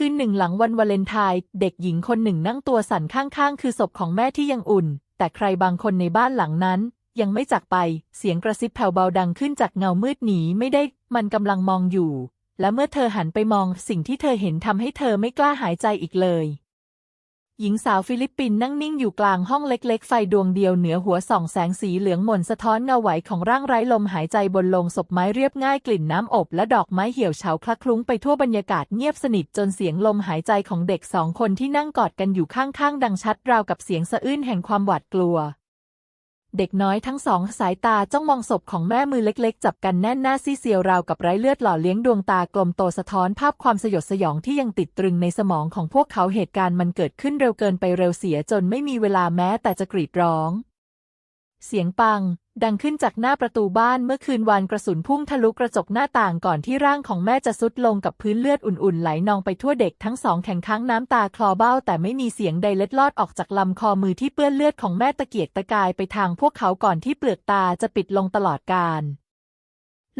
คืนหนึ่งหลังวันวาเลนไทน์เด็กหญิงคนหนึ่งนั่งตัวสั่นข้างๆ คือศพของแม่ที่ยังอุ่น แต่ใครบางคนในบ้านหลังนั้น ยังไม่จากไป เสียงกระซิบแผ่วเบาดังขึ้นจากเงามืดหนีไม่ได้ มันกำลังมองอยู่ และเมื่อเธอหันไปมองสิ่งที่เธอเห็นทำให้เธอไม่กล้าหายใจอีกเลย หญิงสาวฟิลิปปินส์นั่งนิ่งอยู่กลางห้องเล็กๆ ไฟดวงเดียวเหนือหัวส่องแสงสีเหลืองหม่นสะท้อนเงาไหวของร่างไร้ลมหายใจบนโลงศพไม้เรียบง่ายกลิ่นน้ำอบและดอกไม้เหี่ยวเฉาคละคลุ้งไปทั่วบรรยากาศเงียบสนิทจนเสียงลมหายใจของเด็กสองคนที่นั่งกอดกันอยู่ข้างๆ ดังชัดราวกับเสียงสะอื้นแห่งความหวาดกลัว เด็กน้อยทั้งสองสายตาจ้องมองศพของแม่มือเล็กๆ จับกันแน่นหน้าซีเซียวราวกับไร้เลือดหล่อเลี้ยงดวงตากลมโตสะท้อนภาพความสยดสยองที่ยังติดตรึงในสมองของพวกเขาเหตุการณ์มันเกิดขึ้นเร็วเกินไปเร็วเสียจนไม่มีเวลาแม้แต่จะกรีดร้อง เสียงปัง ดังขึ้นจากหน้าประตูบ้านเมื่อคืนวานกระสุนพุ่งทะลุกระจกหน้าต่างก่อนที่ร่างของแม่จะซุดลงกับพื้นเลือดอุ่นๆ ไหลนองไปทั่วเด็กทั้งสองแข็งค้างน้ำตาคลอเบ้า แต่ไม่มีเสียงใดเล็ดลอดออกจากลำคอมือที่เปื้อนเลือดของแม่ตะเกียกตะกายไปทางพวกเขาก่อนที่เปลือกตาจะปิดลงตลอดกาล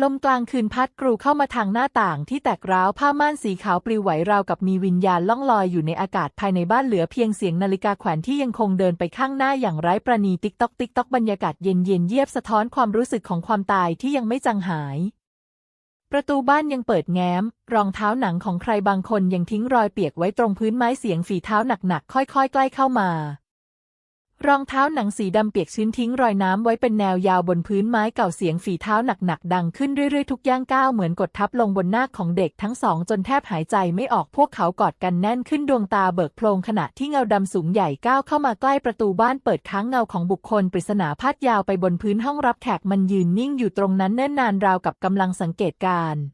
ลมกลางคืนพัดกรูเข้ามาทางหน้าต่างที่แตกร้าวผ้าม่านสีขาวปลิวไหวราวกับมีวิญญาณล่องลอยอยู่ในอากาศภายในบ้านเหลือเพียงเสียงนาฬิกาแขวนที่ยังคงเดินไปข้างหน้าอย่างไร้ประณีติ๊กตอกติ๊กตอกบรรยากาศเย็นเย็นเยียบสะท้อนความรู้สึกของความตายที่ยังไม่จางหาย ประตูบ้านยังเปิดแง้ม รองเท้าหนังของใครบางคนยังทิ้งรอยเปียกไว้ตรงพื้นไม้เสียงฝีเท้าหนักๆค่อยๆ ใกล้เข้ามา รองเท้าหนังสีดำเปียกชื้นทิ้งรอยน้ำไว้เป็นแนวยาวบนพื้นไม้เก่าเสียงฝีเท้าหนักๆดังขึ้นเรื่อยๆทุกย่างก้าวเหมือนกดทับลงบนหน้าของเด็กทั้งสองจนแทบหายใจไม่ออกพวกเขากอดกันแน่นขึ้นดวงตาเบิกโพลงขณะที่เงาดำสูงใหญ่ก้าวเข้ามาใกล้ประตูบ้านเปิดค้างเงาของบุคคลปริศนาพาดยาวไปบนพื้นห้องรับแขกมันยืนนิ่งอยู่ตรงนั้นเนิ่นนานราวกับกำลังสังเกตการณ์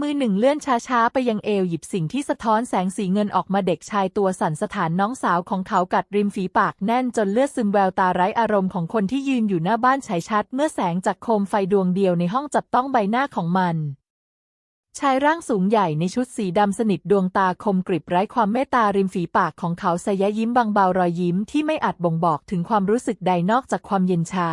มือหนึ่งเลื่อนช้าๆ ไปยังเอวหยิบสิ่งที่สะท้อนแสงสีเงินออกมาเด็กชายตัวสั่นสถานน้องสาวของเขากัดริมฝีปากแน่นจนเลือดซึมแววตาไร้อารมณ์ของคนที่ยืนอยู่หน้าบ้านฉายชัด เมื่อแสงจากโคมไฟดวงเดียวในห้องจับต้องใบหน้าของมันชายร่างสูงใหญ่ในชุดสีดำสนิทดวงตาคมกริบไร้ความเมตตาริมฝีปากของเขาสยะยิ้มบางเบารอยยิ้มที่ไม่อาจบ่งบอกถึงความรู้สึกใดนอกจากความเย็นชา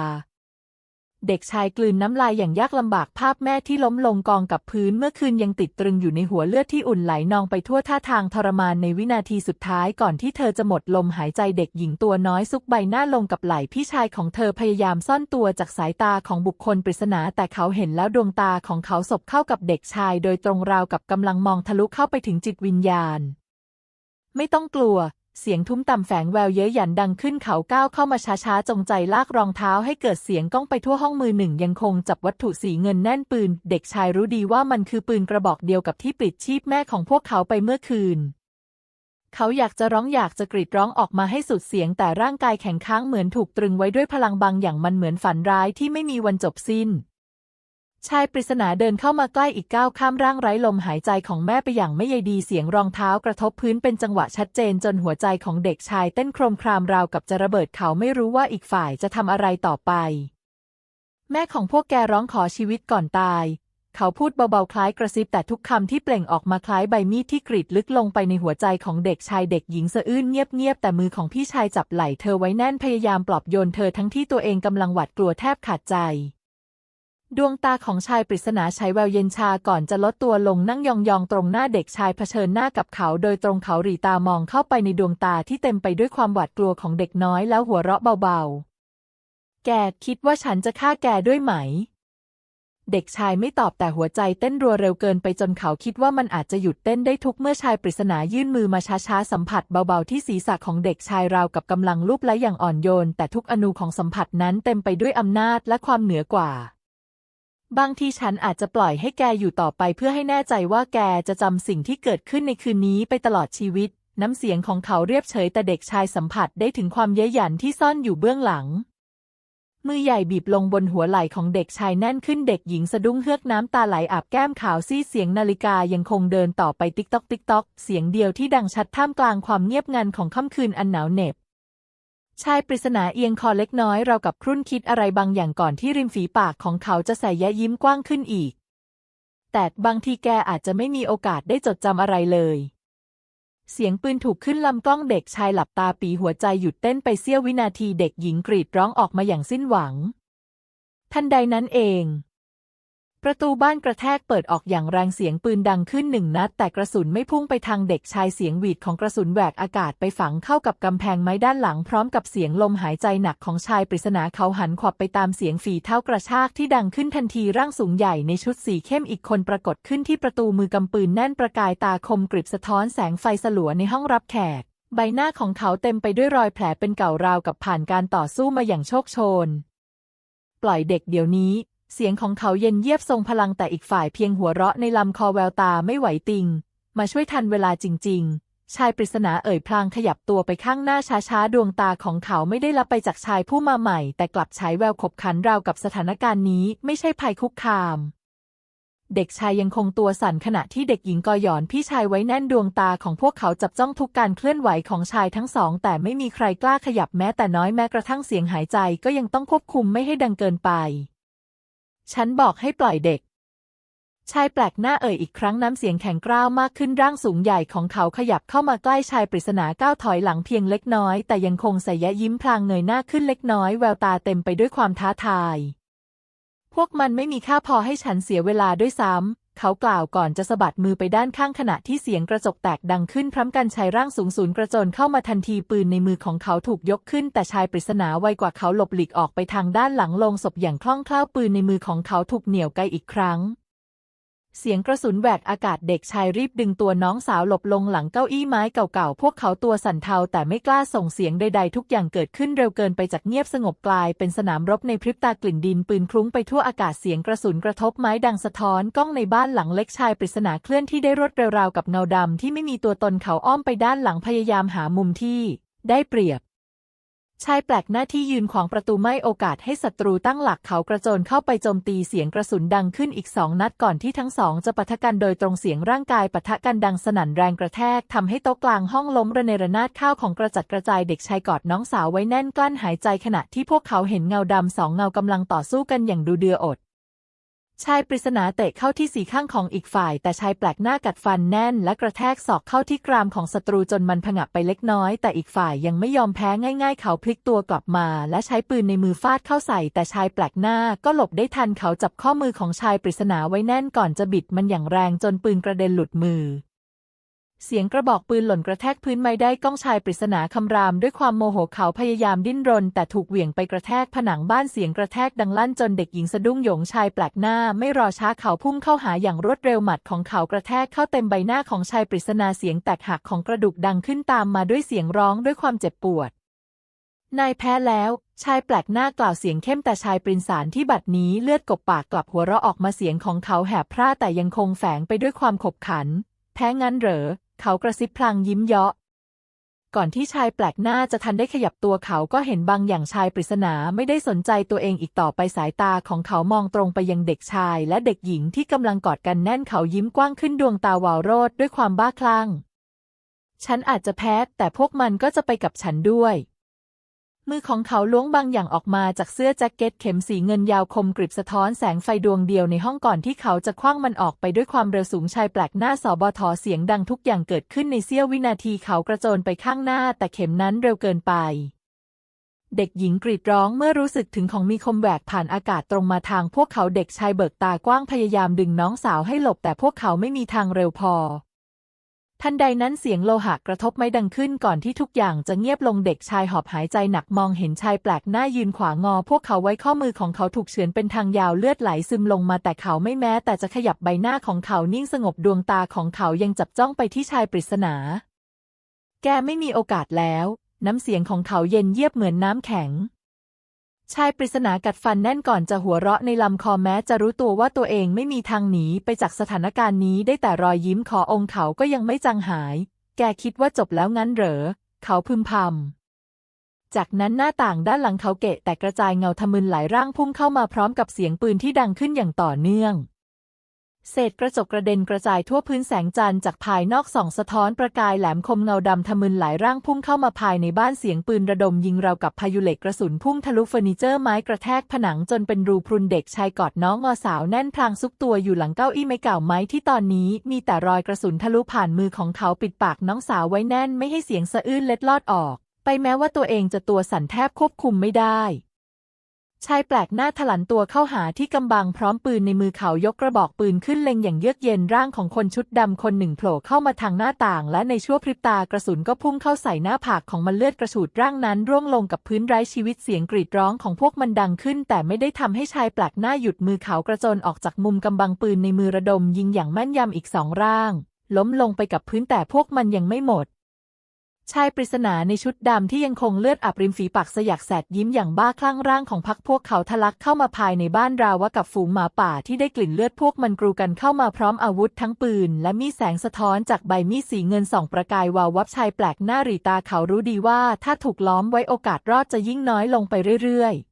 เด็กชายกลืนน้ำลายอย่างยากลำบากภาพแม่ที่ล้มลงกองกับพื้นเมื่อคืนยังติดตรึงอยู่ในหัวเลือดที่อุ่นไหลนองไปทั่วท่าทางทรมานในวินาทีสุดท้ายก่อนที่เธอจะหมดลมหายใจเด็กหญิงตัวน้อยซุกใบหน้าลงกับไหล่พี่ชายของเธอพยายามซ่อนตัวจากสายตาของบุคคลปริศนาแต่เขาเห็นแล้วดวงตาของเขาสบเข้ากับเด็กชายโดยตรงราวกับกำลังมองทะลุเข้าไปถึงจิตวิญญาณ ไม่ต้องกลัว เสียงทุ้มต่ำแฝงแววเย้ยหยันดังขึ้นเขาก้าวเข้ามาช้าๆ จงใจลากรองเท้าให้เกิดเสียงก้องไปทั่วห้องมือหนึ่ง ยังคงจับวัตถุสีเงินแน่นปืน เด็กชายรู้ดีว่ามันคือปืนกระบอกเดียวกับที่ปลิดชีพแม่ของพวกเขาไปเมื่อคืน เขาอยากจะร้องอยากจะกรีดร้องออกมาให้สุดเสียง แต่ร่างกายแข็งค้างเหมือนถูกตรึงไว้ด้วยพลังบางอย่างมันเหมือนฝันร้ายที่ไม่มีวันจบสิ้น ชายปริศนาเดินเข้ามาใกล้อีกก้าวข้ามร่างไร้ลมหายใจของแม่ไปอย่างไม่ใยดีเสียงรองเท้ากระทบพื้นเป็นจังหวะชัดเจนจนหัวใจของเด็กชายเต้นโครมครามราวกับจะระเบิดเขาไม่รู้ว่าอีกฝ่ายจะทำอะไรต่อไป แม่ของพวกแกร้องขอชีวิตก่อนตาย เขาพูดเบาๆคล้ายกระซิบแต่ทุกคำที่เปล่งออกมาคล้ายใบมีดที่กรีดลึกลงไปในหัวใจของเด็กชายเด็กหญิงสะอื้นเงียบๆแต่มือของพี่ชายจับไหล่เธอไว้แน่นพยายามปลอบโยนเธอทั้งที่ตัวเองกำลังหวาดกลัวแทบขาดใจ ดวงตาของชายปริศนาใช้แววเย็นชาก่อนจะลดตัวลงนั่งยองๆตรงหน้าเด็กชายเผชิญหน้ากับเขา โดยตรงเขาหรีตามองเข้าไปในดวงตาที่เต็มไปด้วยความหวาดกลัวของเด็กน้อยแล้วหัวเราะเบาๆ แกคิดว่าฉันจะฆ่าแกด้วยไหม เด็กชายไม่ตอบแต่หัวใจเต้นรัวเร็วเกินไปจนเขาคิดว่ามันอาจจะหยุดเต้นได้ทุกเมื่อชายปริศนายื่นมือมาช้าๆสัมผัสเบาๆที่ศีรษะของเด็กชายราวกับกำลังลูบไล้อย่างอ่อนโยน แต่ทุกอนูของสัมผัสนั้นเต็มไปด้วยอำนาจและความเหนือกว่า บางทีฉันอาจจะปล่อยให้แกอยู่ต่อไปเพื่อให้แน่ใจว่าแกจะจำสิ่งที่เกิดขึ้นในคืนนี้ไปตลอดชีวิต น้ำเสียงของเขาเรียบเฉยแต่เด็กชายสัมผัสได้ถึงความเย้ยหยันที่ซ่อนอยู่เบื้องหลัง มือใหญ่บีบลงบนหัวไหล่ของเด็กชายแน่นขึ้นเด็กหญิงสะดุ้งเฮือกน้ำตาไหลอาบแก้มขาวซีดเสียงนาฬิกายังคงเดินต่อไปติ๊กต๊อกติ๊กต๊อกเสียงเดียวที่ดังชัดท่ามกลางความเงียบงันของค่ำคืนอันหนาวเหน็บ ชายปริศนาเอียงคอเล็กน้อยเรากับครุ่นคิดอะไรบางอย่างก่อนที่ริมฝีปากของเขาจะใส่ยะยิ้มกว้างขึ้นอีก แต่บางทีแกอาจจะไม่มีโอกาสได้จดจำอะไรเลย เสียงปืนถูกขึ้นลำกล้องเด็กชายหลับตาปีหัวใจหยุดเต้นไปเสี้ยววินาทีเด็กหญิงกรีดร้องออกมาอย่างสิ้นหวัง ทันใดนั้นเอง ประตูบ้านกระแทกเปิดออกอย่างแรงเสียงปืนดังขึ้นหนึ่งนัด แต่กระสุนไม่พุ่งไปทางเด็กชายเสียงหวีดของกระสุนแหวกอากาศไปฝังเข้ากับกำแพงไม้ด้านหลังพร้อมกับเสียงลมหายใจหนักของชายปริศนาเขาหันขวับไปตามเสียงฝีเท้ากระชากที่ดังขึ้นทันทีร่างสูงใหญ่ในชุดสีเข้มอีกคนปรากฏขึ้นที่ประตูมือกำปืนแน่นประกายตาคมกริบสะท้อนแสงไฟสลัวในห้องรับแขก ใบหน้าของเขาเต็มไปด้วยรอยแผลเป็นเก่าราวกับผ่านการต่อสู้มาอย่างโชคโชน ปล่อยเด็กเดี๋ยวนี้ เสียงของเขาเย็นเยียบทรงพลังแต่อีกฝ่ายเพียงหัวเราะในลำคอแววตาไม่ไหวติง มาช่วยทันเวลาจริง ๆ ชายปริศนาเอ่ยพลางขยับตัวไปข้างหน้าช้าๆ ดวงตาของเขาไม่ได้ลับไปจากชายผู้มาใหม่ แต่กลับฉายแววขบขันราวกับสถานการณ์นี้ไม่ใช่ภัยคุกคาม เด็กชายยังคงตัวสั่นขณะที่เด็กหญิงกอหยอนพี่ชายไว้แน่นดวงตาของพวกเขาจับจ้องทุกการเคลื่อนไหวของชายทั้งสอง แต่ไม่มีใครกล้าขยับแม้แต่น้อยแม้กระทั่งเสียงหายใจก็ยังต้องควบคุมไม่ให้ดังเกินไป ฉันบอกให้ปล่อยเด็ก ชายแปลกหน้าเอ่ยอีกครั้งน้ำเสียงแข็งกร้าวมากขึ้นร่างสูงใหญ่ของเขาขยับเข้ามาใกล้ชายปริศนาก้าวถอยหลังเพียงเล็กน้อย แต่ยังคงใส่ยะยิ้มพลางเงยหน้าขึ้นเล็กน้อยแววตาเต็มไปด้วยความท้าทาย พวกมันไม่มีค่าพอให้ฉันเสียเวลาด้วยซ้ำ เขากล่าวก่อนจะสะบัดมือไปด้านข้างขณะที่เสียงกระจกแตกดังขึ้นพร้อมกันชายร่างสูงสูนกระโจนเข้ามาทันทีปืนในมือของเขาถูกยกขึ้น แต่ชายปริศนาไวกว่าเขาหลบหลีกออกไปทางด้านหลังลงศพอย่างคล่องแคล่วปืนในมือของเขาถูกเหนี่ยวไกอีกครั้ง เสียงกระสุนแหวกอากาศเด็กชายรีบดึงตัวน้องสาวหลบลงหลังเก้าอี้ไม้เก่าๆ พวกเขาตัวสั่นเทาแต่ไม่กล้าส่งเสียงใดๆ ทุกอย่างเกิดขึ้นเร็วเกินไปจากเงียบสงบกลายเป็นสนามรบในพริบตากลิ่นดินปืนคลุ้งไปทั่วอากาศเสียงกระสุนกระทบไม้ดังสะท้อนกล้องในบ้านหลังเล็กชายปริศนาเคลื่อนที่ได้รวดเร็วราวกับเงาดำที่ไม่มีตัวตนเขาอ้อมไปด้านหลังพยายามหามุมที่ได้เปรียบ ชายแปลกหน้าที่ยืนขวางประตูไม่โอกาสให้ศัตรูตั้งหลักเขากระโจนเข้าไปโจมตีเสียงกระสุนดังขึ้นอีกสองนัดก่อนที่ทั้งสองจะปะทะกันโดยตรงเสียงร่างกายปะทะกันดังสนั่นแรงกระแทกทำให้โต๊ะกลางห้องล้มระเนระนาดข้าวของกระจัดกระจายเด็กชายกอดน้องสาวไว้แน่นกลั้นหายใจขณะที่พวกเขาเห็นเงาดำสองเงากำลังต่อสู้กันอย่างดูเดืออด ชายปริศนาเตะเข้าที่สีข้างของอีกฝ่าย แต่ชายแปลกหน้ากัดฟันแน่น และกระแทกศอกเข้าที่กรามของศัตรูจนมันผงะไปเล็กน้อย แต่อีกฝ่ายยังไม่ยอมแพ้ง่าย ๆ เขาพลิกตัวกลับมา และใช้ปืนในมือฟาดเข้าใส่ แต่ชายแปลกหน้าก็หลบได้ทันเขาจับข้อมือของชายปริศนาไว้แน่นก่อนจะบิดมันอย่างแรงจนปืนกระเด็นหลุดมือ เสียงกระบอกปืนหล่นกระแทกพื้นไม้ได้ก้องชายปริศนาคำรามด้วยความโมโหเขาพยายามดิ้นรน แต่ถูกเหวี่ยงไปกระแทกผนังบ้านเสียงกระแทกดังลั่นจนเด็กหญิงสะดุ้งหยงชายแปลกหน้าไม่รอช้าเขาพุ่งเข้าหาอย่างรวดเร็วหมัดของเขากระแทกเข้าเต็มใบหน้าของชายปริศนาเสียงแตกหักของกระดูกดังขึ้นตามมาด้วยเสียงร้องด้วยความเจ็บปวด นายแพ้แล้ว ชายแปลกหน้ากล่าวเสียงเข้มแต่ชายปรินสารที่บัดนี้เลือดกบปากกลับหัวเราะออกมาเสียงของเขาแหบพร่าแต่ยังคงแฝงไปด้วยความขบขัน แพ้งั้นเหรอ เขากระซิบพลางยิ้มเยาะ ก่อนที่ชายแปลกหน้าจะทันได้ขยับตัวเขาก็เห็นบางอย่างชายปริศนาไม่ได้สนใจตัวเองอีกต่อไปสายตาของเขามองตรงไปยังเด็กชายและเด็กหญิงที่กำลังกอดกันแน่นเขายิ้มกว้างขึ้นดวงตาวาวโรดด้วยความบ้าคลั่ง ฉันอาจจะแพ้แต่พวกมันก็จะไปกับฉันด้วย มือของเขาล้วงบางอย่างออกมาจากเสื้อแจ็คเก็ตเข็มสีเงินยาวคมกริบสะท้อนแสงไฟดวงเดียวในห้องก่อนที่เขาจะคว้างมันออกไปด้วยความเร็วสูงชายแปลกหน้าสอบทอเสียงดังทุกอย่างเกิดขึ้นในเสี้ยววินาทีเขากระโจนไปข้างหน้าแต่เข็มนั้นเร็วเกินไป เด็กหญิงกรีดร้องเมื่อรู้สึกถึงของมีคมแหวกผ่านอากาศตรงมาทางพวกเขาเด็กชายเบิกตากว้างพยายามดึงน้องสาวให้หลบแต่พวกเขาไม่มีทางเร็วพอ ทันใดนั้นเสียงโลหะกระทบไม้ดังขึ้นก่อนที่ทุกอย่างจะเงียบลงเด็กชายหอบหายใจหนักมองเห็นชายแปลกหน้ายืนขวางอ พวกเขาไว้ข้อมือของเขาถูกเฉือนเป็นทางยาวเลือดไหลซึมลงมาแต่เขาไม่แม้ แต่จะขยับใบหน้าของเขานิ่งสงบดวงตาของเขายังจับจ้องไปที่ชายปริศนา แกไม่มีโอกาสแล้ว น้ำเสียงของเขาเย็นเยียบเหมือนน้ำแข็ง ชายปริศนากัดฟันแน่นก่อนจะหัวเราะในลำคอแม้จะรู้ตัวว่าตัวเองไม่มีทางหนีไปจากสถานการณ์นี้ได้แต่รอยยิ้มขอองค์เขาก็ยังไม่จางหาย แกคิดว่าจบแล้วงั้นเหรอ เขาพึมพำ จากนั้นหน้าต่างด้านหลังเขาเกะแต่กระจายเงาทะมึนหลายร่างพุ่งเข้ามาพร้อมกับเสียงปืนที่ดังขึ้นอย่างต่อเนื่อง เศษกระจกกระเด็นกระจายทั่วพื้นแสงจันทร์จากภายนอกส่องสะท้อนประกายแหลมคมเงาดำทะมึนหลายร่างพุ่งเข้ามาภายในบ้านเสียงปืนระดมยิงราวกับพายุเหล็กกระสุนพุ่งทะลุเฟอร์นิเจอร์ไม้กระแทกผนังจนเป็นรูพรุนเด็กชายกอดน้องงอสาวแน่นพลางซุกตัวอยู่หลังเก้าอี้ไม้เก่าไม้ที่ตอนนี้มีแต่รอยกระสุนทะลุผ่านมือของเขาปิดปากน้องสาวไว้แน่นไม่ให้เสียงสะอื้นเล็ดลอดออก ไปแม้ว่าตัวเองจะตัวสั่นแทบควบคุมไม่ได้ ชายแปลกหน้าถลันตัวเข้าหาที่กำบังพร้อมปืนในมือเขายกกระบอกปืนขึ้นเล็งอย่างเยือกเย็นร่างของคนชุดดำคนหนึ่งโผล่เข้ามาทางหน้าต่าง และในชั่วพริบตากระสุนก็พุ่งเข้าใส่หน้าผากของมันเลือดกระฉูดร่างนั้นร่วงลงกับพื้นไร้ชีวิตเสียงกรีดร้องของพวกมันดังขึ้น แต่ไม่ได้ทำให้ชายแปลกหน้าหยุดมือเขากระโจนออกจากมุมกำบังปืนในมือระดมยิงอย่างแม่นยำอีกสองร่าง ล้มลงไปกับพื้นแต่พวกมันยังไม่หมด ชายปริศนาในชุดดำที่ยังคงเลือดอาบริมฝีปากสยักแสดยิ้มอย่างบ้าคลั่งร่างของพักพวกเขาทะลักเข้ามาภายในบ้านราวะกับฝูงหมาป่าที่ได้กลิ่นเลือดพวกมันกรูกันเข้ามาพร้อมอาวุธทั้งปืน และมีแสงสะท้อนจากใบมีดสีเงินส่องประกายวาววับชายแปลกหน้ารีตาเขารู้ดีว่าถ้าถูกล้อมไว้โอกาสรอดจะยิ่งน้อยลงไปเรื่อยๆ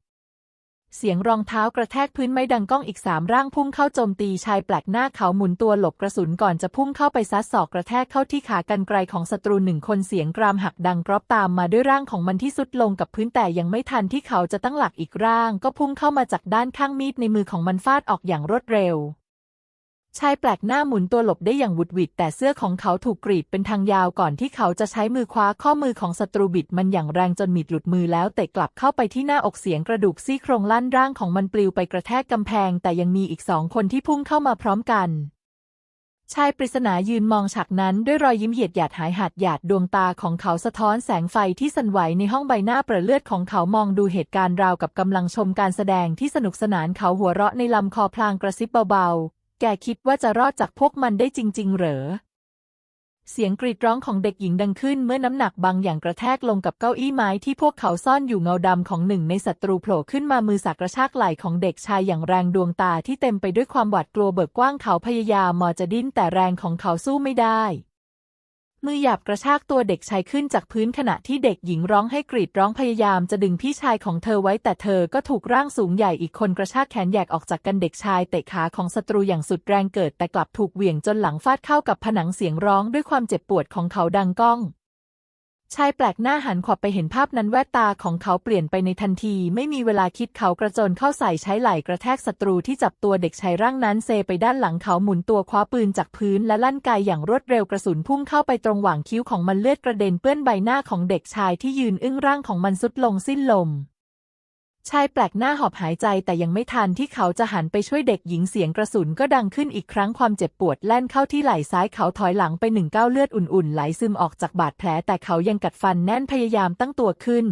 เสียงรองเท้ากระแทกพื้นไม้ดังก้องอีกสามร่างพุ่งเข้าโจมตีชายแปลกหน้าเขาหมุนตัวหลบกระสุนก่อนจะพุ่งเข้าไปซัดศอกกระแทกเข้าที่ขากันไกลของศัตรูหนึ่งคนเสียงกรามหักดังกรอบตามมาด้วยร่างของมันที่สุดลงกับพื้นแต่ยังไม่ทันที่เขาจะตั้งหลักอีกร่าง ก็พุ่งเข้ามาจากด้านข้างมีดในมือของมันฟาดออกอย่างรวดเร็ว ชายแปลกหน้าหมุนตัวหลบได้อย่างหวุดหวิดแต่เสื้อของเขาถูกกรีดเป็นทางยาวก่อนที่เขาจะใช้มือคว้าข้อมือของศัตรูบิดมันอย่างแรงจนมิดหลุดมือแล้วเตะกลับเข้าไปที่หน้าอกเสียงกระดูกซี่โครงลั่นร่างของมันปลิวไปกระแทกกำแพง แต่ยังมีอีกสองคนที่พุ่งเข้ามาพร้อมกัน ชายปริศนายืนมองฉากนั้นด้วยรอยยิ้มเหยียดหยาดหายหาดหยาดดวงตาของเขาสะท้อนแสงไฟที่สั่นไหวในห้องใบหน้าเปรอะเลือดของเขามองดูเหตุการณ์ราวกับกำลังชมการแสดงที่สนุกสนานเขาหัวเราะในลำคอพลางกระซิบเบาๆ แกคิดว่าจะรอดจากพวกมันได้จริง ๆ เหรอ เสียงกรีดร้องของเด็กหญิงดังขึ้นเมื่อน้ำหนักบางอย่างกระแทกลงกับเก้าอี้ไม้ที่พวกเขาซ่อนอยู่เงาดำของหนึ่งในศัตรูโผล่ขึ้นมามือสักกระชากไหล่ของเด็กชายอย่างแรงดวงตาที่เต็มไปด้วยความหวาดกลัวเบิกกว้างเขาพยายามมอจะดิ้นแต่แรงของเขาสู้ไม่ได้ มือหยาบกระชากตัวเด็กชายขึ้นจากพื้นขณะที่เด็กหญิงร้องให้กรีดร้องพยายามจะดึงพี่ชายของเธอไว้แต่เธอก็ถูกร่างสูงใหญ่อีกคนกระชากแขนแยกออกจากกันเด็กชายเตะขาของศัตรูอย่างสุดแรงเกิดแต่กลับถูกเหวี่ยงจนหลังฟาดเข้ากับผนังเสียงร้องด้วยความเจ็บปวดของเขาดังก้อง ชายแปลกหน้าหันขวับไปเห็นภาพนั้นแวดตาของเขาเปลี่ยนไปในทันที ไม่มีเวลาคิดเขากระโจนเข้าใส่ใช้ไหล่กระแทกศัตรูที่จับตัวเด็กชายร่างนั้นเซไปด้านหลังเขาหมุนตัวคว้าปืนจากพื้นและลั่นไกอย่างรวดเร็วกระสุนพุ่งเข้าไปตรงหว่างคิ้วของมันเลือดกระเด็นเปื้อนใบหน้าของเด็กชายที่ยืนอึ้งร่างของมันสุดลงสิ้นลม ชายแปลกหน้าหอบหายใจแต่ยังไม่ทันที่เขาจะหันไปช่วยเด็กหญิงเสียงกระสุนก็ดังขึ้นอีกครั้งความเจ็บปวดแล่นเข้าที่ไหล่ซ้ายเขาถอยหลังไปหนึ่งก้าวเลือดอุ่นๆไหลซึมออกจากบาดแผลแต่เขายังกัดฟันแน่นพยายามตั้งตัวขึ้น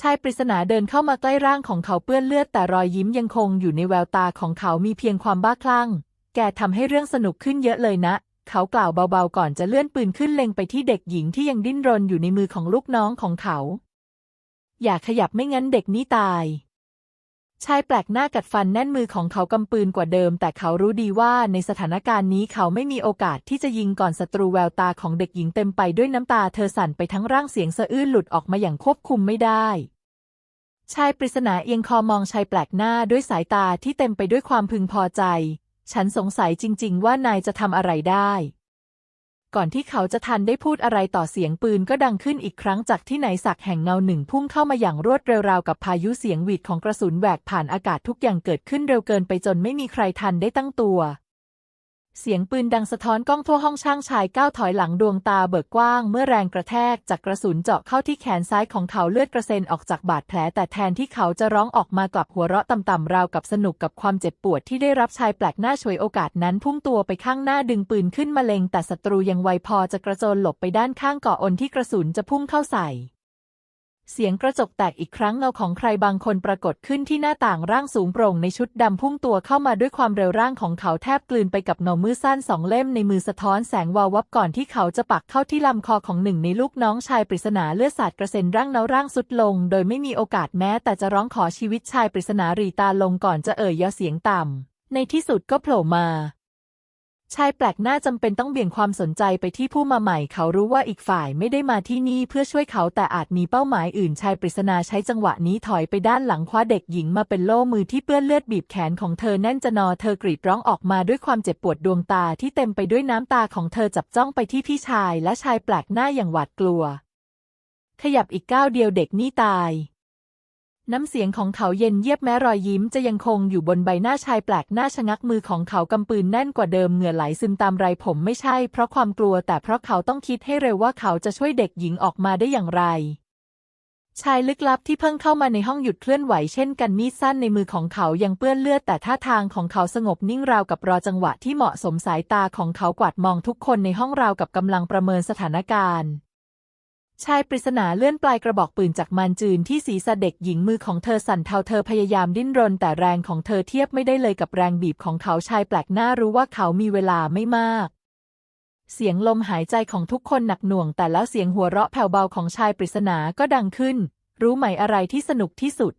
ชายปริศนาเดินเข้ามาใกล้ร่างของเขาเปื้อนเลือดแต่รอยยิ้มยังคงอยู่ในแววตาของเขามีเพียงความบ้าคลั่ง แกทำให้เรื่องสนุกขึ้นเยอะเลยนะ เขากล่าวเบาๆก่อนจะเลื่อนปืนขึ้นเล็งไปที่เด็กหญิงที่ยังดิ้นรนอยู่ในมือของลูกน้องของเขา อย่าขยับไม่งั้นเด็กนี่ตายชายแปลกหน้ากัดฟันแน่นมือของเขากำปืนกว่าเดิม แต่เขารู้ดีว่าในสถานการณ์นี้เขาไม่มีโอกาสที่จะยิงก่อนศัตรูแววตาของเด็กหญิงเต็มไปด้วยน้ำตาเธอสั่นไปทั้งร่างเสียงสะอื้นหลุดออกมาอย่างควบคุมไม่ได้ ชายปริศนาเอียงคอมองชายแปลกหน้าด้วยสายตาที่เต็มไปด้วยความพึงพอใจ ฉันสงสัยจริง ๆ ว่านายจะทำอะไรได้ ก่อนที่เขาจะทันได้พูดอะไรต่อเสียงปืนก็ดังขึ้นอีกครั้งจากที่ไหนสักแห่งเงาหนึ่งพุ่งเข้ามาอย่างรวดเร็วราวกับพายุเสียงหวีดของกระสุนแหวกผ่านอากาศทุกอย่างเกิดขึ้นเร็วเกินไปจนไม่มีใครทันได้ตั้งตัว เสียงปืนดังสะท้อนก้องทั่วห้องช่างชายก้าวถอยหลังดวงตาเบิกกว้างเมื่อแรงกระแทกจากกระสุนเจาะเข้าที่แขนซ้ายของเขาเลือดกระเซ็นออกจากบาดแผล แต่แทนที่เขาจะร้องออกมากลับหัวเราะต่ำๆราวกับสนุกกับความเจ็บปวดที่ได้รับชายแปลกหน้าฉวยโอกาสนั้นพุ่งตัวไปข้างหน้าดึงปืนขึ้นมาเล็งแต่ศัตรูยังไวพอจะกระโจนหลบไปด้านข้างก่ออนที่กระสุนจะพุ่งเข้าใส่ เสียงกระจกแตกอีกครั้งเงาของใครบางคนปรากฏขึ้นที่หน้าต่างร่างสูงโปร่งในชุดดำพุ่งตัวเข้ามาด้วยความเร็วร่างของเขาแทบกลืนไปกับเงามือสั้นสองเล่มในมือสะท้อนแสงวาววับก่อนที่เขาจะปักเข้าที่ลำคอของหนึ่งในลูกน้องชายปริศนาเลือดสาดกระเซ็นร่างเนาร่างสุดลง โดยไม่มีโอกาสแม้แต่จะร้องขอชีวิตชายปริศนารีตาลงก่อนจะเอ่ยย่อเสียงต่ำในที่สุดก็โผล่มา ชายแปลกหน้าจำเป็นต้องเบี่ยงความสนใจไปที่ผู้มาใหม่ เขารู้ว่าอีกฝ่ายไม่ได้มาที่นี่เพื่อช่วยเขาแต่อาจมีเป้าหมายอื่นชายปริศนาใช้จังหวะนี้ถอยไปด้านหลังคว้าเด็กหญิงมาเป็นโล่มือที่เปื้อนเลือดบีบแขนของเธอแน่นจะนอเธอกรีดร้องออกมาด้วยความเจ็บปวดดวงตาที่เต็มไปด้วยน้ำตาของเธอจับจ้องไปที่พี่ชายและชายแปลกหน้าอย่างหวาดกลัว ขยับอีกก้าวเดียวเด็กนี่ตาย น้ำเสียงของเขาเย็นเยียบแม้รอยยิ้มจะยังคงอยู่บนใบหน้าชายแปลกหน้าชะงักมือของเขากำปืนแน่นกว่าเดิมเหงื่อไหลซึมตามไรผมไม่ใช่เพราะความกลัวแต่เพราะเขาต้องคิดให้เร็วว่าเขาจะช่วยเด็กหญิงออกมาได้อย่างไร ชายลึกลับที่เพิ่งเข้ามาในห้องหยุดเคลื่อนไหวเช่นกันมีดสั้นในมือของเขายังเปื้อนเลือดแต่ท่าทางของเขาสงบนิ่งราวกับรอจังหวะที่เหมาะสมสายตาของเขากวาดมองทุกคนในห้องราวกับกำลังประเมินสถานการณ์ ชายปริศนาเลื่อนปลายกระบอกปืนจากมานจืนที่ศีรษะเด็กหญิงมือของเธอสั่นเทาเธอพยายามดิ้นรน แต่แรงของเธอเทียบไม่ได้เลยกับแรงบีบของเขาชายแปลกหน้ารู้ว่าเขามีเวลาไม่มาก เสียงลมหายใจของทุกคนหนักหน่วง แต่แล้วเสียงหัวเราะแผ่วเบาของชายปริศนาก็ดังขึ้น รู้ไหมอะไรที่สนุกที่สุด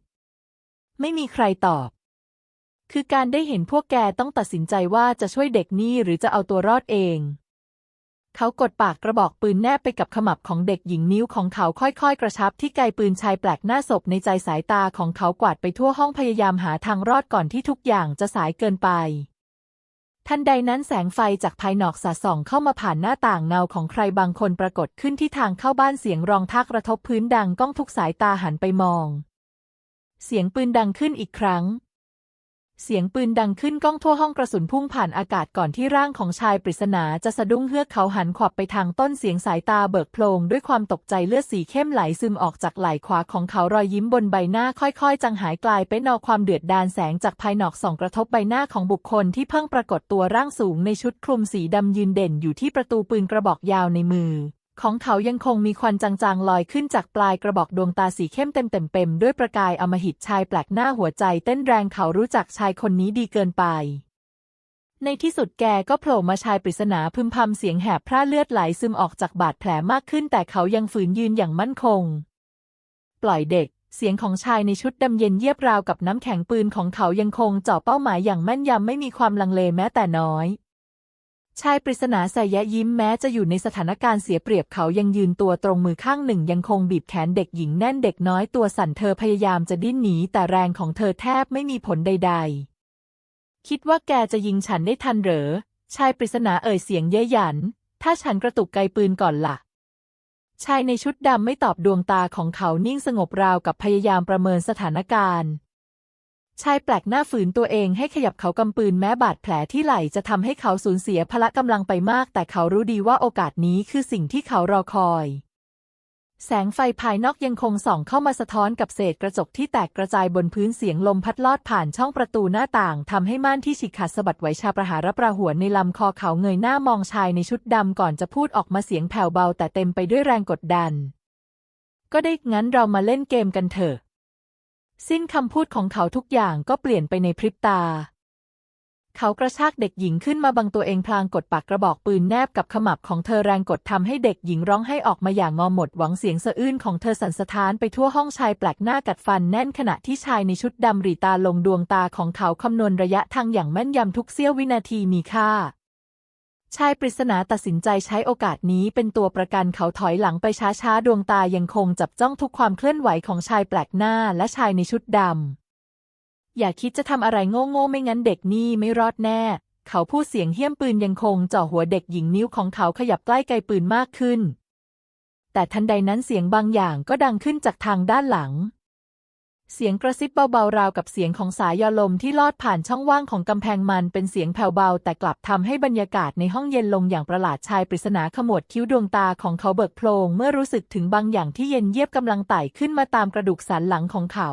ไม่มีใครตอบ คือการได้เห็นพวกแกต้องตัดสินใจว่าจะช่วยเด็กนี่หรือจะเอาตัวรอดเอง เขากดปากกระบอกปืนแนบไปกับขมับของเด็กหญิงนิ้วของเขาค่อยๆ กระชับที่ไกปืนชายแปลกหน้าศพในใจสายตาของเขากวาดไปทั่วห้องพยายามหาทางรอดก่อนที่ทุกอย่างจะสายเกินไป ทันใดนั้นแสงไฟจากภายนอกสาส่องเข้ามาผ่านหน้าต่างเงาของใครบางคนปรากฏขึ้นที่ทางเข้าบ้านเสียงรองทักกระทบพื้นดังก้องทุกสายตาหันไปมอง เสียงปืนดังขึ้นอีกครั้ง เสียงปืนดังขึ้นก้องทั่วห้องกระสุนพุ่งผ่านอากาศก่อนที่ร่างของชายปริศนาจะสะดุ้งเฮือกเขาหันขวับไปทางต้นเสียงสายตาเบิกโพลงด้วยความตกใจเลือดสีเข้มไหลซึมออกจากไหล่ขวาของเขารอยยิ้มบนใบหน้าค่อยๆ จางหายกลายเป็นนอความเดือดดาลแสงจากภายนอกส่องกระทบใบหน้าของบุคคลที่เพิ่งปรากฏตัวร่างสูงในชุดคลุมสีดำยืนเด่นอยู่ที่ประตูปืนกระบอกยาวในมือ ของเขายังคงมีควันจางๆ ลอยขึ้นจากปลายกระบอกดวงตาสีเข้มเต็มๆด้วยประกายอมหิตชายแปลกหน้าหัวใจเต้นแรงเขารู้จักชายคนนี้ดีเกินไป ในที่สุดแกก็โผล่มาชายปริศนาพึมพำเสียงแหบพร่าเลือดไหลซึมออกจากบาดแผลมากขึ้น แต่เขายังฝืนยืนอย่างมั่นคง ปล่อยเด็ก เสียงของชายในชุดดำเย็นเยียบราวกับน้ำแข็งปืนของเขายังคงเจาะเป้าหมายอย่างแม่นยำไม่มีความลังเลแม้แต่น้อย ชายปริศนาใส่แยะยิ้มแม้จะอยู่ในสถานการณ์เสียเปรียบเขายังยืนตัวตรงมือข้างหนึ่งยังคงบีบแขนเด็กหญิงแน่นเด็กน้อยตัวสั่นเธอพยายามจะดิ้นหนีแต่แรงของเธอแทบไม่มีผลใด ๆ คิดว่าแกจะยิงฉันได้ทันเหรอ ชายปริศนาเอ่ยเสียงเย้ยหยัน ถ้าฉันกระตุกไกปืนก่อนละ่ะ ชายในชุดดำไม่ตอบดวงตาของเขานิ่งสงบราวกับพยายามประเมินสถานการณ์ ชายแปลกหน้าฝืนตัวเองให้ขยับเขากำปืนแม้บาดแผลที่ไหล่จะทำให้เขาสูญเสียพละกำลังไปมาก แต่เขารู้ดีว่าโอกาสนี้คือสิ่งที่เขารอคอย แสงไฟภายนอกยังคงส่องเข้ามาสะท้อนกับเศษกระจกที่แตกกระจายบนพื้นเสียงลมพัดลอดผ่านช่องประตูหน้าต่างทำให้ม่านที่ฉีกขาดสะบัดไหวชาประหารประหัวในลำคอเขาเงยหน้ามองชายในชุดดำก่อนจะพูดออกมาเสียงแผ่วเบาแต่เต็มไปด้วยแรงกดดัน ก็ได้งั้นเรามาเล่นเกมกันเถอะ สิ้นคำพูดของเขาทุกอย่างก็เปลี่ยนไปในพริบตา เขากระชากเด็กหญิงขึ้นมาบังตัวเองพลางกดปากกระบอกปืนแนบกับขมับของเธอแรงกดทำให้เด็กหญิงร้องให้ออกมาอย่างงอหมดหวังเสียงสะอื้นของเธอสั่นสะท้านไปทั่วห้องชายแปลกหน้ากัดฟันแน่นขณะที่ชายในชุดดำรีตาลงดวงตาของเขาคำนวณระยะทางอย่างแม่นยำทุกเสี้ยววินาทีมีค่า ชายปริศนาตัดสินใจใช้โอกาสนี้เป็นตัวประกันเขาถอยหลังไปช้าๆ ดวงตายังคงจับจ้องทุกความเคลื่อนไหวของชายแปลกหน้าและชายในชุดดำ อย่าคิดจะทำอะไรโง่ๆ ไม่งั้นเด็กนี่ไม่รอดแน่ เขาพูดเสียงเหี้ยมปืนยังคงเจ่อหัวเด็กหญิงนิ้วของเขาขยับใกล้ไกลปืนมากขึ้น แต่ทันใดนั้นเสียงบางอย่างก็ดังขึ้นจากทางด้านหลัง เสียงกระซิบเบาๆราวกับเสียงของสายยาลมที่ลอดผ่านช่องว่างของกำแพงมันเป็นเสียงแผ่วเบา แต่กลับทำให้บรรยากาศในห้องเย็นลงอย่างประหลาดชายปริศนาขมวดคิ้วดวงตาของเขาเบิกโพลงเมื่อรู้สึกถึงบางอย่างที่เย็นเยียบกำลังไต่ขึ้นมาตามกระดูกสันหลังของเขา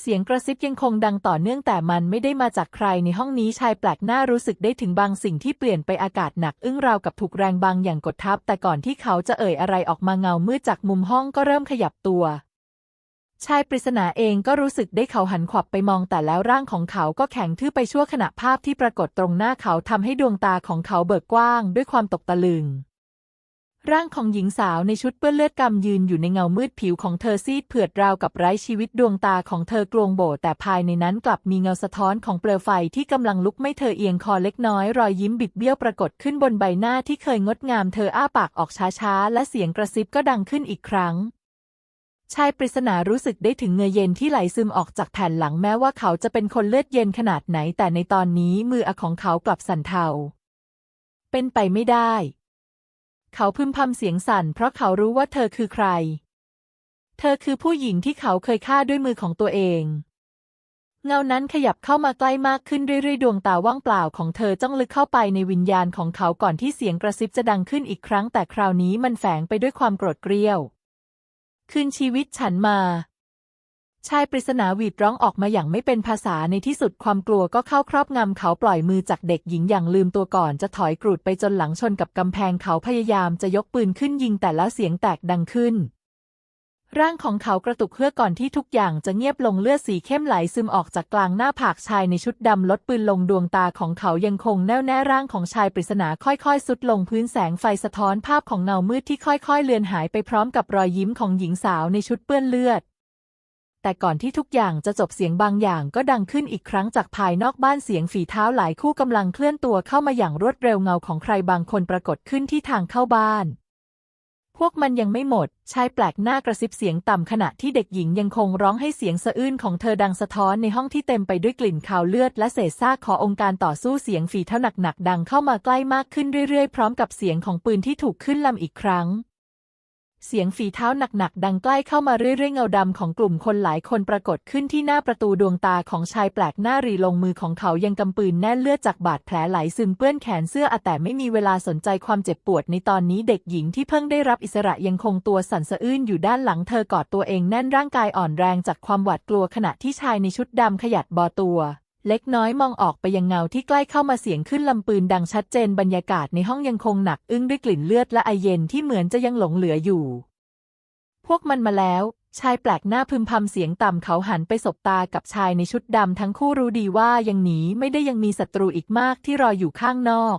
เสียงกระซิบยังคงดังต่อเนื่องแต่มันไม่ได้มาจากใครในห้องนี้ชายแปลกหน้ารู้สึกได้ถึงบางสิ่งที่เปลี่ยนไปอากาศหนักอึ้งราวกับถูกแรงบางอย่างกดทับ แต่ก่อนที่เขาจะเอ่ยอะไรออกมาเงามืดจากมุมห้องก็เริ่มขยับตัว ชายปริศนาเองก็รู้สึกได้เขาหันขวับไปมองแต่แล้วร่างของเขาก็แข็งทื่อไปชั่วขณะภาพที่ปรากฏตรงหน้าเขาทำให้ดวงตาของเขาเบิกกว้างด้วยความตกตะลึง ร่างของหญิงสาวในชุดเปื้อนเลือดกำยืนอยู่ในเงามืดผิวของเธอซีดเผือดราวกับไร้ชีวิตดวงตาของเธอกลวงโบแต่ภายในนั้นกลับมีเงาสะท้อนของเปลวไฟที่กำลังลุกไม่เธอเอียงคอเล็กน้อยรอยยิ้มบิดเบี้ยวปรากฏขึ้นบนใบหน้าที่เคยงดงามเธออ้าปากออกช้าๆและเสียงกระซิบก็ดังขึ้นอีกครั้ง ชายปริศนารู้สึกได้ถึงเงื่อเย็นที่ไหลซึมออกจากแผ่นหลังแม้ว่าเขาจะเป็นคนเลือดเย็นขนาดไหน แต่ในตอนนี้มือของเขากลับสั่นเทา เป็นไปไม่ได้ เขาพึมพำเสียงสั่น เพราะเขารู้ว่าเธอคือใคร เธอคือผู้หญิงที่เขาเคยฆ่าด้วยมือของตัวเอง เงานั้นขยับเข้ามาใกล้มากขึ้นเรื่อยๆ ดวงตาว่างเปล่าของเธอจ้องลึกเข้าไปในวิญญาณของเขาก่อนที่เสียงกระซิบจะดังขึ้นอีกครั้ง แต่คราวนี้มันแฝงไปด้วยความโกรธเกรี้ยว คืนชีวิตฉันมา ชายปริศนาหวีดร้องออกมาอย่างไม่เป็นภาษาในที่สุดความกลัวก็เข้าครอบงำเขาปล่อยมือจากเด็กหญิงอย่างลืมตัวก่อนจะถอยกรูดไปจนหลังชนกับกำแพงเขาพยายามจะยกปืนขึ้นยิงแต่แล้วเสียงแตกดังขึ้น ร่างของเขากระตุกเพื่อก่อนที่ทุกอย่างจะเงียบลงเลือดสีเข้มไหลซึมออกจากกลางหน้าผากชายในชุดดำลดปืนลงดวงตาของเขายังคงแน่วแน่ร่างของชายปริศนาค่อยๆสุดลงพื้นแสงไฟสะท้อนภาพของเงามืดที่ค่อยๆ เลือนหายไปพร้อมกับรอยยิ้มของหญิงสาวในชุดเปื้อนเลือด แต่ก่อนที่ทุกอย่างจะจบเสียงบางอย่างก็ดังขึ้นอีกครั้งจากภายนอกบ้านเสียงฝีเท้าหลายคู่กำลังเคลื่อนตัวเข้ามาอย่างรวดเร็วเงาของใครบางคนปรากฏขึ้นที่ทางเข้าบ้าน พวกมันยังไม่หมด ชายแปลกหน้ากระซิบเสียงต่ำขณะที่เด็กหญิงยังคงร้องให้เสียงสะอื้นของเธอดังสะท้อนในห้องที่เต็มไปด้วยกลิ่นคาวเลือดและเศษซากขอองค์การต่อสู้เสียงฝีเท้าหนักๆดังเข้ามาใกล้มากขึ้นเรื่อยๆ พร้อมกับเสียงของปืนที่ถูกขึ้นลำอีกครั้ง เสียงฝีเท้าหนักๆดังใกล้เข้ามาเรื่อยๆเงาดำของกลุ่มคนหลายคนปรากฏขึ้นที่หน้าประตูดวงตาของชายแปลกหน้ารีลงมือของเขายังกำปืนแน่นเลือดจากบาดแผลไหลซึมเปื้อนแขนเสื้ออแต่ไม่มีเวลาสนใจความเจ็บปวดในตอนนี้เด็กหญิงที่เพิ่งได้รับอิสระยังคงตัวสั่นสะอื้นอยู่ด้านหลังเธอกอดตัวเองแน่นร่างกายอ่อนแรงจากความหวาดกลัวขณะที่ชายในชุดดำขยัดบอตัว เล็กน้อยมองออกไปยังเงาที่ใกล้เข้ามาเสียงขึ้นลำปืนดังชัดเจนบรรยากาศในห้องยังคงหนักอึ้งด้วยกลิ่นเลือดและไอเย็นที่เหมือนจะยังหลงเหลืออยู่ พวกมันมาแล้ว ชายแปลกหน้าพึมพำเสียงต่ำเขาหันไปสบตากับชายในชุดดำทั้งคู่รู้ดีว่ายังหนีไม่ได้ยังมีศัตรูอีกมากที่รออยู่ข้างนอก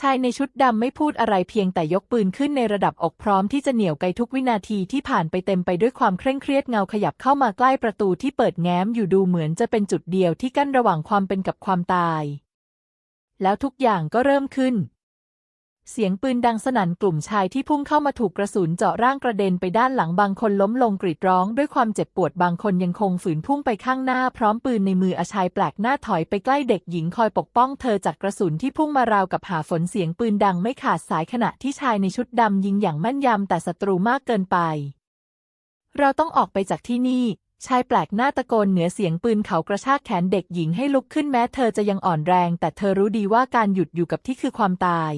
ชายในชุดดำไม่พูดอะไรเพียงแต่ยกปืนขึ้นในระดับอกพร้อมที่จะเหนี่ยวไกทุกวินาทีที่ผ่านไปเต็มไปด้วยความเคร่งเครียดเงาขยับเข้ามาใกล้ประตูที่เปิดแง้มอยู่ดูเหมือนจะเป็นจุดเดียวที่กั้นระหว่างความเป็นกับความตาย แล้วทุกอย่างก็เริ่มขึ้น เสียงปืนดังสนั่นกลุ่มชายที่พุ่งเข้ามาถูกกระสุนเจาะร่างกระเด็นไปด้านหลังบางคนล้มลงกรีดร้องด้วยความเจ็บปวดบางคนยังคงฝืนพุ่งไปข้างหน้าพร้อมปืนในมืออาชายแปลกหน้าถอยไปใกล้เด็กหญิงคอยปกป้องเธอจากกระสุนที่พุ่งมาราวกับหาฝนเสียงปืนดังไม่ขาดสายขณะที่ชายในชุดดำยิงอย่างแม่นยำแต่ศัตรูมากเกินไป เราต้องออกไปจากที่นี่ชายแปลกหน้าตะโกนเหนือเสียงปืนเขากระชากแขนเด็กหญิงให้ลุกขึ้นแม้เธอจะยังอ่อนแรง แต่เธอรู้ดีว่าการหยุดอยู่กับที่คือความตาย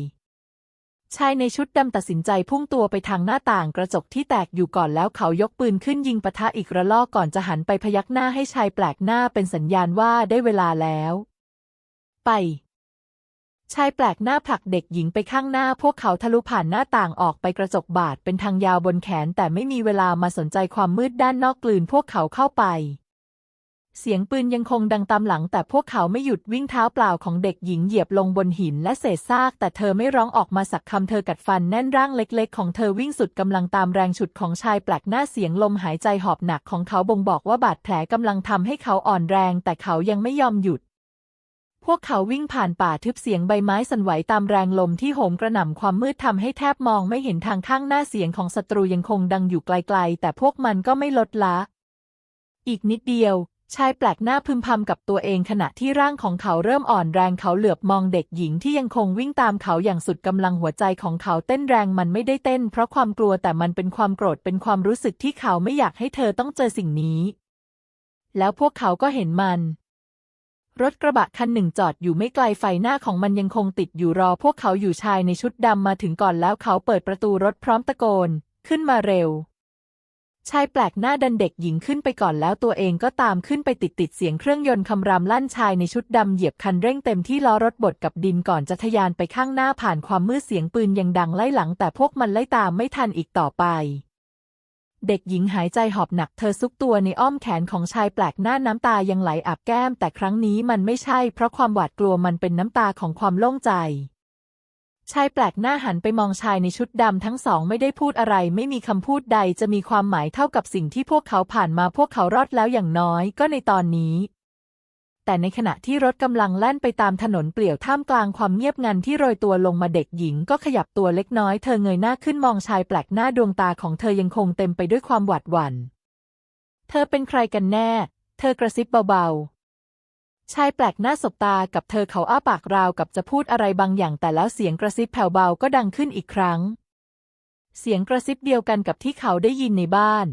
ชายในชุดดำตัดสินใจพุ่งตัวไปทางหน้าต่างกระจกที่แตกอยู่ก่อนแล้วเขายกปืนขึ้นยิงปะทะอีกระลอกก่อนจะหันไปพยักหน้าให้ชายแปลกหน้าเป็นสัญญาณว่าได้เวลาแล้ว ไป ชายแปลกหน้าผลักเด็กหญิงไปข้างหน้าพวกเขาทะลุผ่านหน้าต่างออกไปกระจกบาดเป็นทางยาวบนแขนแต่ไม่มีเวลามาสนใจความมืดด้านนอกกลืนพวกเขาเข้าไป เสียงปืนยังคงดังตามหลัง แต่พวกเขาไม่หยุดวิ่งเท้าเปล่าของเด็กหญิงเหยียบลงบนหินและเศษซาก แต่เธอไม่ร้องออกมาสักคำเธอกัดฟันแน่นร่างเล็ก ๆ ของเธอวิ่งสุดกำลังตามแรงฉุดของชายแปลกหน้าเสียงลมหายใจหอบหนักของเขาบ่งบอกว่าบาดแผลกำลังทำให้เขาอ่อนแรง แต่เขายังไม่ยอมหยุด พวกเขาวิ่งผ่านป่าทึบเสียงใบไม้สั่นไหวตามแรงลมที่โหมกระหน่ำความมืดทำให้แทบมองไม่เห็นทางข้างหน้าเสียงของศัตรูยังคงดังอยู่ไกล ๆ แต่พวกมันก็ไม่ลดละ อีกนิดเดียว ชายแปลกหน้าพึมพำกับตัวเองขณะที่ร่างของเขาเริ่มอ่อนแรงเขาเหลือบมองเด็กหญิงที่ยังคงวิ่งตามเขาอย่างสุดกำลังหัวใจของเขาเต้นแรงมันไม่ได้เต้น เพราะความกลัวแต่มันเป็นความโกรธเป็นความรู้สึกที่เขาไม่อยากให้เธอต้องเจอสิ่งนี้ แล้วพวกเขาก็เห็นมัน รถกระบะคันหนึ่งจอดอยู่ไม่ไกลไฟหน้าของมันยังคงติดอยู่รอ พวกเขาอยู่ชายในชุดดำมาถึงก่อนแล้วเขาเปิดประตูรถพร้อมตะโกน ขึ้นมาเร็ว ชายแปลกหน้าดันเด็กหญิงขึ้นไปก่อนแล้วตัวเองก็ตามขึ้นไปติดติดเสียงเครื่องยนต์คำรามลั่นชายในชุดดำเหยียบคันเร่งเต็มที่ล้อรถบดกับดินก่อนจะทะยานไปข้างหน้าผ่านความมืดเสียงปืนยังดังไล่หลังแต่พวกมันไล่ตามไม่ทันอีกต่อไป เด็กหญิงหายใจหอบหนักเธอซุกตัวในอ้อมแขนของชายแปลกหน้าน้ำตายังไหลอาบแก้ม แต่ครั้งนี้มันไม่ใช่เพราะความหวาดกลัวมันเป็นน้ำตาของความโล่งใจ ชายแปลกหน้าหันไปมองชายในชุดดำทั้งสองไม่ได้พูดอะไร ไม่มีคำพูดใดจะมีความหมายเท่ากับสิ่งที่พวกเขาผ่านมาพวกเขารอดแล้วอย่างน้อยก็ในตอนนี้ แต่ในขณะที่รถกำลังแล่นไปตามถนนเปลี่ยวท่ามกลางความเงียบงันที่โรยตัวลงมาเด็กหญิงก็ขยับตัวเล็กน้อยเธอเงยหน้าขึ้นมองชายแปลกหน้าดวงตาของเธอยังคงเต็มไปด้วยความหวาดหวัน่น เธอเป็นใครกันแน่ เธอกระซิบเบาๆ ชายแปลกหน้าสบตากับเธอเขาอ้าปากราวกับจะพูดอะไรบางอย่างแต่แล้วเสียงกระซิบแผ่วเบาก็ดังขึ้นอีกครั้ง เสียงกระซิบเดียวกันกับที่เขาได้ยินในบ้าน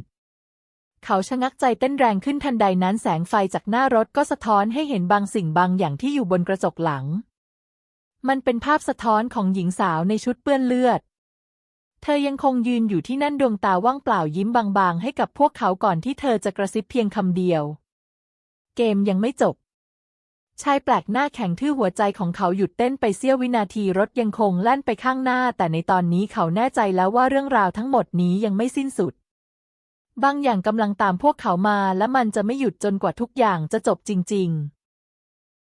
เขาชะงักใจเต้นแรงขึ้นทันใดนั้นแสงไฟจากหน้ารถก็สะท้อนให้เห็นบางสิ่งบางอย่างที่อยู่บนกระจกหลัง มันเป็นภาพสะท้อนของหญิงสาวในชุดเปื้อนเลือด เธอยังคงยืนอยู่ที่นั่นดวงตาว่างเปล่ายิ้มบางๆ ให้กับพวกเขาก่อนที่เธอจะกระซิบเพียงคำเดียว เกมยังไม่จบ ชายแปลกหน้าแข็งทื่อหัวใจของเขาหยุดเต้นไปเสี้ยววินาทีรถยังคงแล่นไปข้างหน้า แต่ในตอนนี้เขาแน่ใจแล้วว่าเรื่องราวทั้งหมดนี้ยังไม่สิ้นสุด บางอย่างกำลังตามพวกเขามาและมันจะไม่หยุดจนกว่าทุกอย่างจะจบจริง ๆ